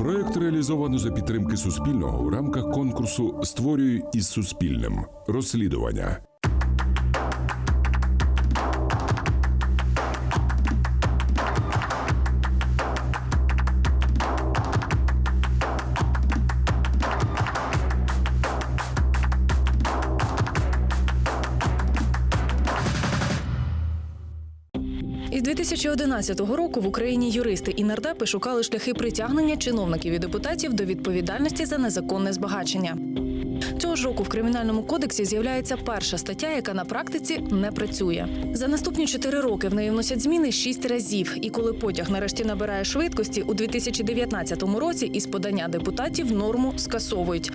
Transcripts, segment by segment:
Проект реалізовано за підтримки Суспільного в рамках конкурсу Створюю із Суспільним розслідування. Із 2011 року в Україні юристи і нардепи шукали шляхи притягнення чиновників і депутатів до відповідальності за незаконне збагачення. Цього ж року в кримінальному кодексі з'являється перша стаття, яка на практиці не працює. За наступні чотири роки в неї вносять зміни шість разів. І коли потяг нарешті набирає швидкості, у 2019 році із подання депутатів норму скасовують.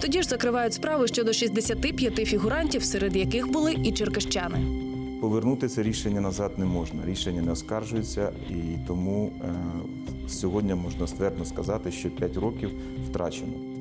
Тоді ж закривають справи щодо 65 фігурантів, серед яких були і черкащани. Повернути це рішення назад не можна. Рішення не оскаржується, і тому е, сьогодні можна ствердно сказати, що 5 років втрачено.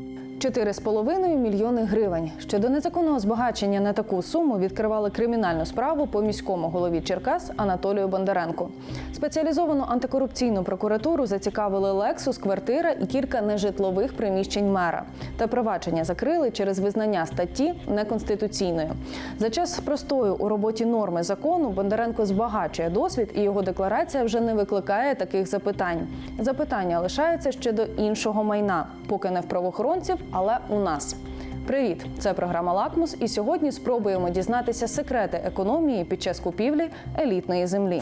4,5 мільйони гривень. Щодо незаконного збагачення на таку суму відкривали кримінальну справу по міському голові Черкас Анатолію Бондаренку. Спеціалізовану антикорупційну прокуратуру зацікавили Лексус, квартира і кілька нежитлових приміщень мера. Та провадження закрили через визнання статті неконституційною. За час простою у роботі норми закону Бондаренко збагачує досвід, і його декларація вже не викликає таких запитань. Запитання лишаються ще до іншого майна, поки не в правоохоронців, але у нас. Привіт, це програма Лакмус. І сьогодні спробуємо дізнатися секрети економії під час купівлі елітної землі.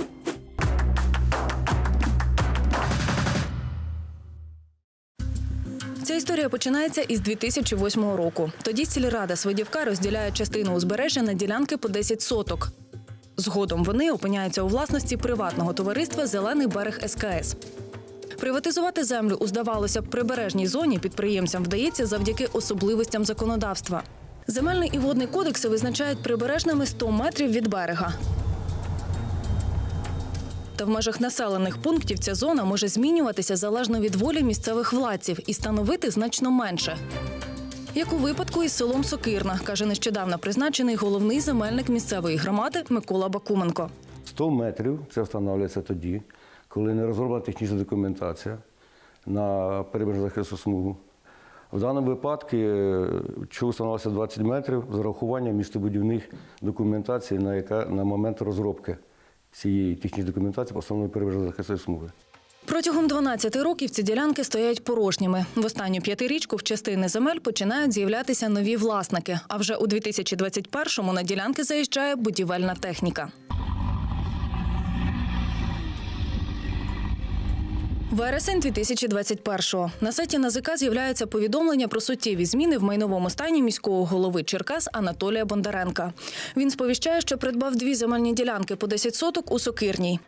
Ця історія починається із 2008 року. Тоді сільрада Свидівка розділяє частину узбережжя на ділянки по 10 соток. Згодом вони опиняються у власності приватного товариства Зелений берег СКС. Приватизувати землю у здавалося б прибережній зоні підприємцям вдається завдяки особливостям законодавства. Земельний і водний кодекси визначають прибережними 100 метрів від берега. Та в межах населених пунктів ця зона може змінюватися залежно від волі місцевих владців і становити значно менше. Як у випадку із селом Сокирна, каже нещодавно призначений головний земельник місцевої громади Микола Бакуменко. 100 метрів це встановлюється тоді, коли не розроблена технічна документація на прибережну захисну смугу. В даному випадку, е, чого встановилося 20 метрів з урахуванням містобудівних документацій, на, яка, на момент розробки цієї технічної документації постановленої прибережної захисної смуги. Протягом 12 років ці ділянки стоять порожніми. В останню п'ятирічку в частини земель починають з'являтися нові власники. А вже у 2021-му на ділянки заїжджає будівельна техніка. Вересень 2021-го. На сайті НАЗК з'являється повідомлення про суттєві зміни в майновому стані міського голови Черкас Анатолія Бондаренка. Він сповіщає, що придбав дві земельні ділянки по 10 соток у Сокирній.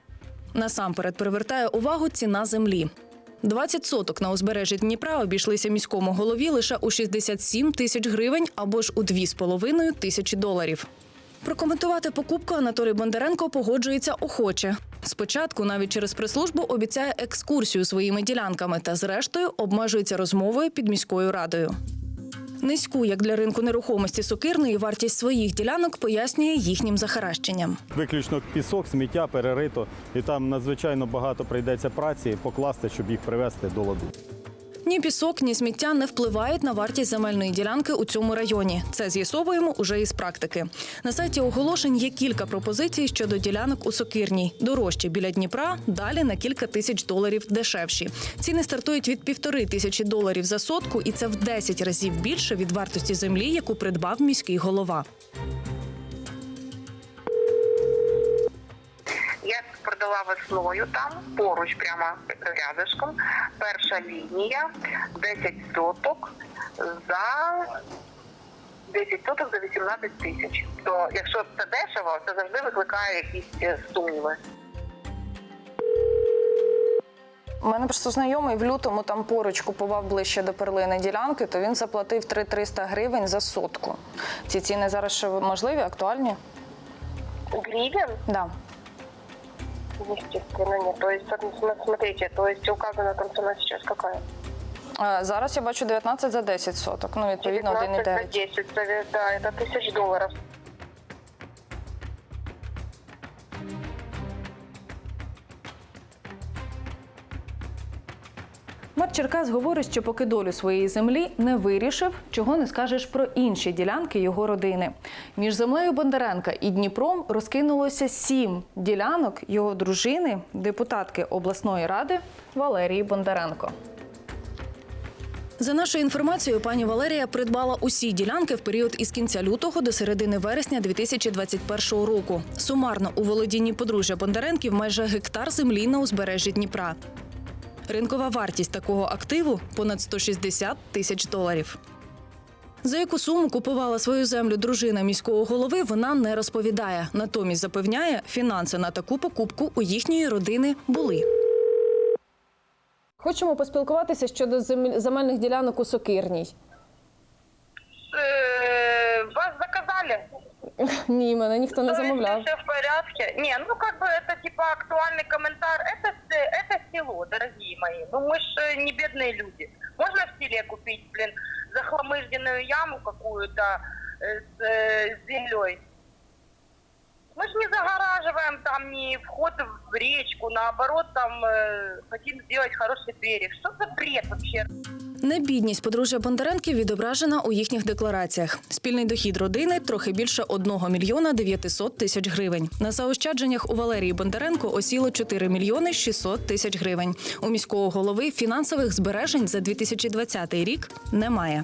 Насамперед привертає увагу ціна землі. 20 соток на узбережжі Дніпра обійшлися міському голові лише у 67 тисяч гривень або ж у 2,5 тисячі доларів. Прокоментувати покупку Анатолій Бондаренко погоджується охоче. Спочатку навіть через прес-службу обіцяє екскурсію своїми ділянками та зрештою обмежується розмовою під міською радою. Низьку, як для ринку нерухомості сокирної, вартість своїх ділянок пояснює їхнім захаращенням. Виключно пісок, сміття перерито, і там надзвичайно багато прийдеться праці покласти, щоб їх привести до ладу. Ні пісок, ні сміття не впливають на вартість земельної ділянки у цьому районі. Це з'ясовуємо уже із практики. На сайті оголошень є кілька пропозицій щодо ділянок у Сокирній. Дорожче біля Дніпра, далі на кілька тисяч доларів дешевші. Ціни стартують від півтори тисячі доларів за сотку, і це в 10 разів більше від вартості землі, яку придбав міський голова. Продала весною там, поруч, прямо рядышком. Перша лінія 10 соток за 10 соток за 18 тисяч. То якщо це дешево, це завжди викликає якісь е, сумніви. У мене просто знайомий в лютому там поруч купував ближче до перлини ділянки, то він заплатив 300 гривень за сотку. Ці ціни зараз ще можливі, актуальні? Гривен? Да. Естественно, нет. То есть, смотрите, то есть указана там цена сейчас какая? А, Зараз я бачу 19 за 10 соток. Ну, відповідно, 19 за 1,9. 10, це, да, это тысяч долларов. Черкас говорить, що поки долю своєї землі не вирішив, чого не скажеш про інші ділянки його родини. Між землею Бондаренка і Дніпром розкинулося сім ділянок його дружини, депутатки обласної ради Валерії Бондаренко. За нашою інформацією, пані Валерія придбала усі ділянки в період із кінця лютого до середини вересня 2021 року. Сумарно у володінні подружжя Бондаренків майже гектар землі на узбережжі Дніпра. Ринкова вартість такого активу понад 160 тисяч доларів. За яку суму купувала свою землю дружина міського голови, вона не розповідає. Натомість запевняє, фінанси на таку покупку у їхньої родини були. Хочемо поспілкуватися щодо земель- земельних ділянок у Сокирній. Э, Вас заказали? Ні, мене ніхто не замовляв. Все в порядке. Не, ну как бы это типа актуальный комментар. Это, с- это село, дорогие мои. Ну мы ж э, не бедные люди. Можно в селе купить, блин, захламыжденную яму какую-то э, с э, с землей? Мы же не загораживаем там ни вход в речку, наоборот, там э, хотим сделать хороший берег. Что за бред вообще? Небідність подружжя Бондаренків відображена у їхніх деклараціях. Спільний дохід родини трохи більше 1 мільйона 900 тисяч гривень. На заощадженнях у Валерії Бондаренко осіло 4 мільйони 600 тисяч гривень. У міського голови фінансових збережень за 2020 рік немає.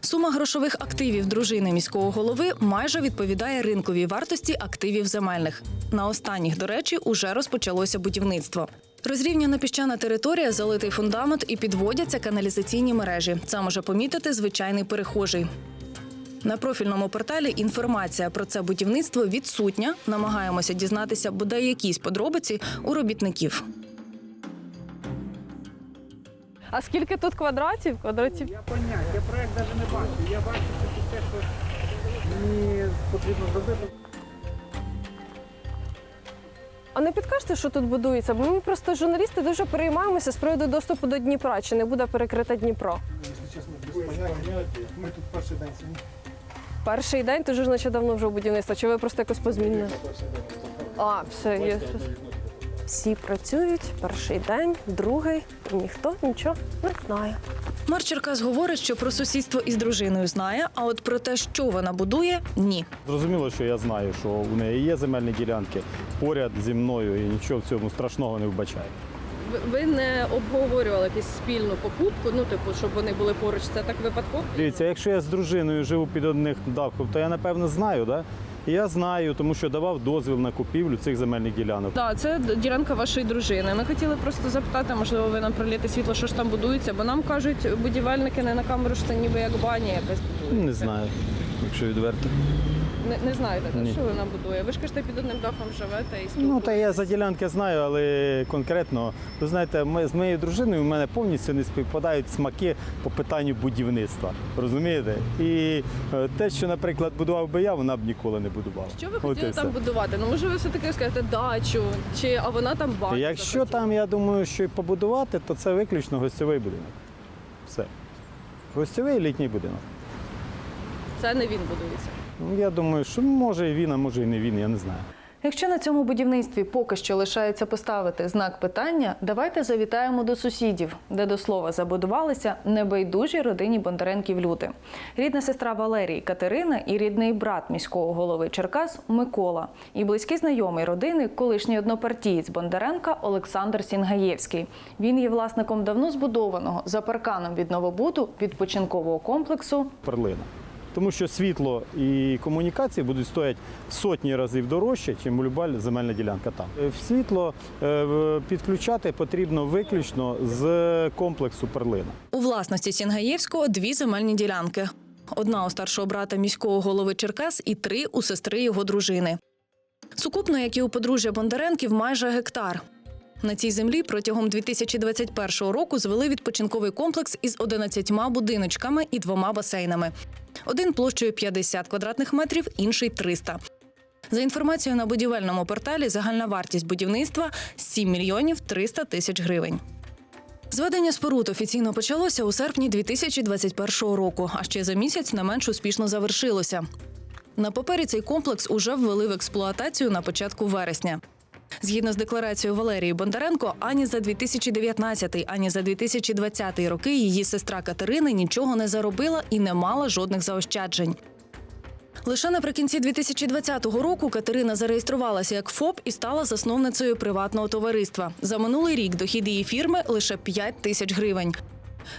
Сума грошових активів дружини міського голови майже відповідає ринковій вартості активів земельних. На останніх, до речі, уже розпочалося будівництво. Розрівняна піщана територія, залитий фундамент і підводяться каналізаційні мережі. Це може помітити звичайний перехожий. На профільному порталі інформація про це будівництво відсутня. Намагаємося дізнатися бодай якісь подробиці у робітників. А скільки тут квадратів? Квадратів Я поняття, я проект навіть не бачу. Я бачу тільки те, що мені потрібно зробити. А не підкажете, що тут будується? Бо ми просто журналісти дуже переймаємося з приводу доступу до Дніпра. Чи не буде перекрита Дніпро? Якщо чесно, без поняття. Ми тут перший день сидимо. Перший день то ж значить давно вже будівництво. Чи ви просто якось позмінили? А, все, є. Всі працюють, перший день, другий, і ніхто нічого не знає. Мер Черкас говорить, що про сусідство із дружиною знає, а от про те, що вона будує, ні. Зрозуміло, що я знаю, що у неї є земельні ділянки поряд зі мною і нічого в цьому страшного не вбачаю. Ви не обговорювали якусь спільну покупку, ну типу, щоб вони були поруч, це так випадково? Дивіться, якщо я з дружиною живу під одним дахом, то я напевно знаю, да? Я знаю, тому що давав дозвіл на купівлю цих земельних ділянок. Так, це ділянка вашої дружини. Ми хотіли просто запитати, можливо, ви нам проліти світло, що ж там будується, бо нам кажуть будівельники не на камеру, що це ніби як баня якась будується. Не знаю, якщо відверто. Не, не знаєте, так, Ні. що вона будує. Ви ж кажете, під одним дахом живете і спілкуєтесь. Ну, та я за ділянки знаю, але конкретно, ви знаєте, ми, з моєю дружиною в мене повністю не співпадають смаки по питанню будівництва. Розумієте? І е, те, що, наприклад, будував би я, вона б ніколи не будувала. Що ви От і хотіли там будувати? Ну, може, ви все-таки скажете дачу, чи, а вона там баню Якщо там, я думаю, що і побудувати, то це виключно гостьовий будинок. Все. Гостьовий літній будинок. Це не він будується. Ну, Я думаю, що може і він, а може і не він, я не знаю. Якщо на цьому будівництві поки що лишається поставити знак питання, давайте завітаємо до сусідів, де до слова забудувалися небайдужі родині Бондаренків люди. Рідна сестра Валерії Катерина і рідний брат міського голови Черкас Микола, і близький знайомий родини, колишній однопартієць Бондаренка Олександр Сінгаєвський. Він є власником давно збудованого за парканом від новобуду відпочинкового комплексу перлина. Тому що світло і комунікації будуть стоять сотні разів дорожче, ніж люба земельна ділянка там. Е, Світло е, підключати потрібно виключно з комплексу перлина. У власності Сінгаєвського дві земельні ділянки. Одна у старшого брата міського голови Черкас і три у сестри його дружини. Сукупно, як і у подружжя Бондаренків, майже гектар. На цій землі протягом 2021 року звели відпочинковий комплекс із 11 будиночками і двома басейнами. Один площею 50 квадратних метрів, інший 300. За інформацією на будівельному порталі, загальна вартість будівництва 7 мільйонів 300 тисяч гривень. Зведення споруд офіційно почалося у серпні 2021 року, а ще за місяць не менш успішно завершилося. На папері цей комплекс уже ввели в експлуатацію на початку вересня. Згідно з декларацією Валерії Бондаренко, ані за 2019, ані за 2020 роки її сестра Катерина нічого не заробила і не мала жодних заощаджень. Лише наприкінці 2020 року Катерина зареєструвалася як ФОП і стала засновницею приватного товариства. За минулий рік дохід її фірми лише 5 тисяч гривень.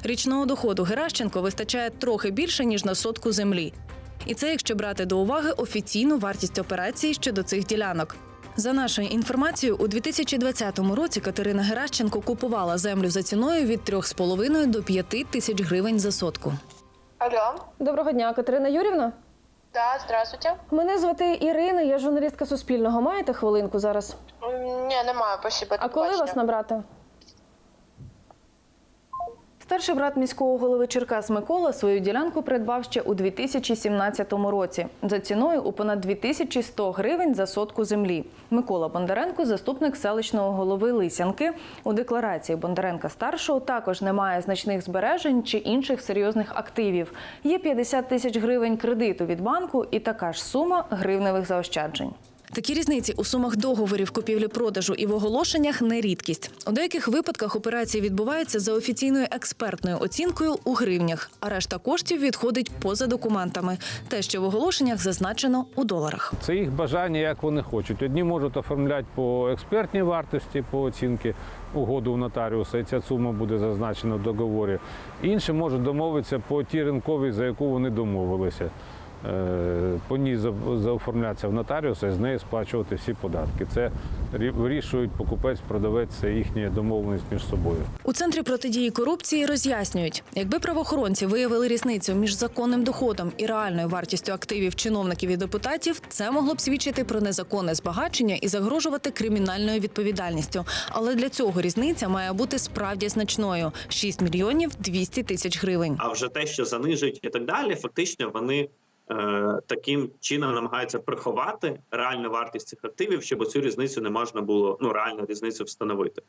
Річного доходу Геращенко вистачає трохи більше ніж на сотку землі. І це якщо брати до уваги офіційну вартість операції щодо цих ділянок. За нашою інформацією, у 2020 році Катерина Геращенко купувала землю за ціною від 3,5 до 5 тисяч гривень за сотку. Алло, Доброго дня, Катерина Юрівна. да, здравствуйте. Мене звати Ірина, я журналістка Суспільного. Маєте хвилинку зараз? Ні, немає, спасибо. А коли вас набрати? Старший брат міського голови Черкас Микола свою ділянку придбав ще у 2017 році за ціною у понад 2100 гривень за сотку землі. Микола Бондаренко, заступник селищного голови Лисянки. У декларації Бондаренка старшого також немає значних збережень чи інших серйозних активів. Є 50 тисяч гривень кредиту від банку і така ж сума гривневих заощаджень. Такі різниці у сумах договорів купівлі-продажу і в оголошеннях не рідкість. У деяких випадках операції відбуваються за офіційною експертною оцінкою у гривнях, а решта коштів відходить поза документами. Те, що в оголошеннях зазначено у доларах. Це їх бажання, як вони хочуть. Одні можуть оформляти по експертній вартості, по оцінці угоду у нотаріуса, і ця сума буде зазначена в договорі. Інші можуть домовитися по тій ринковій, за яку вони домовилися. Е, По ній за- заоформлятися в нотаріуса і з неї сплачувати всі податки. Це рі- вирішують покупець, продавець, це їхня домовленість між собою. У центрі протидії корупції роз'яснюють, якби правоохоронці виявили різницю між законним доходом і реальною вартістю активів чиновників і депутатів, це могло б свідчити про незаконне збагачення і загрожувати кримінальною відповідальністю. Але для цього різниця має бути справді значною 6 мільйонів 200 тисяч гривень. а вже те, що занижують і так далі, фактично вони таким чином намагаються приховати реальну вартість цих активів, щоб цю різницю не можна було ну реальну різницю встановити.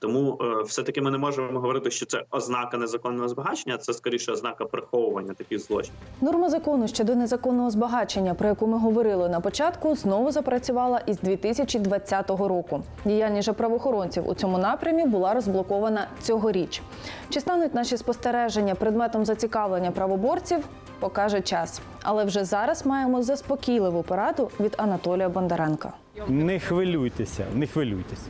Тому е, все-таки ми не можемо говорити, що це ознака незаконного збагачення, це скоріше ознака приховування таких злочинів. Норма закону щодо незаконного збагачення, про яку ми говорили на початку, знову запрацювала із 2020 року. Діяльність же правоохоронців у цьому напрямі була розблокована цьогоріч. Чи стануть наші спостереження предметом зацікавлення правоборців? Покаже час. Але вже зараз маємо заспокійливу пораду від Анатолія Бондаренка. Не хвилюйтеся, не хвилюйтеся.